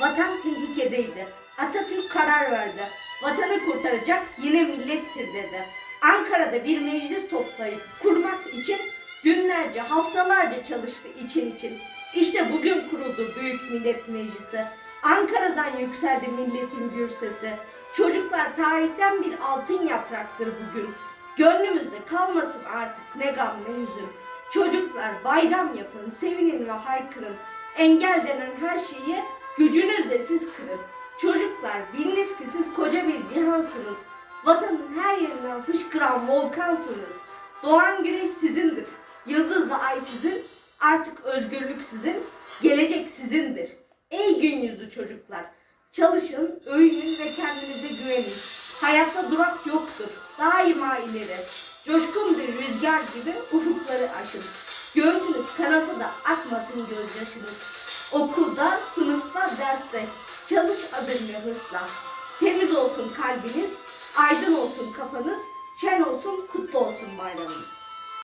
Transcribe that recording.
Vatan tehlikedeydi. Atatürk karar verdi. Vatanı kurtaracak yine millettir dedi. Ankara'da bir meclis toplayıp kurmak için günlerce, haftalarca çalıştı için için. İşte bugün kuruldu Büyük Millet Meclisi. Ankara'dan yükseldi milletin gür sesi. Çocuklar tarihten bir altın yapraktır bugün. Gönlümüzde kalmasın artık ne gam ne hüzün. Çocuklar bayram yapın, sevinin ve haykırın. Engel denen her şeyi gücünüzle siz kırın. Çocuklar biliniz ki siz koca bir cihansınız. Vatanın her yerinden fışkıran volkansınız. Doğan güneş sizindir. Yıldızlı ay sizin. Artık özgürlük sizin. Gelecek sizindir. Ey gün yüzü çocuklar. Çalışın, övünün ve kendinize güvenin. Hayatta durak yoktur. Daima ileri. Coşkun bir rüzgar gibi ufukları aşın. Göğsünüz kanasa da akmasın gözyaşınız. Okulda, sınıfta, derste çalış azimle hırsla. Temiz olsun kalbiniz, aydın olsun kafanız, şen olsun, kutlu olsun bayramınız.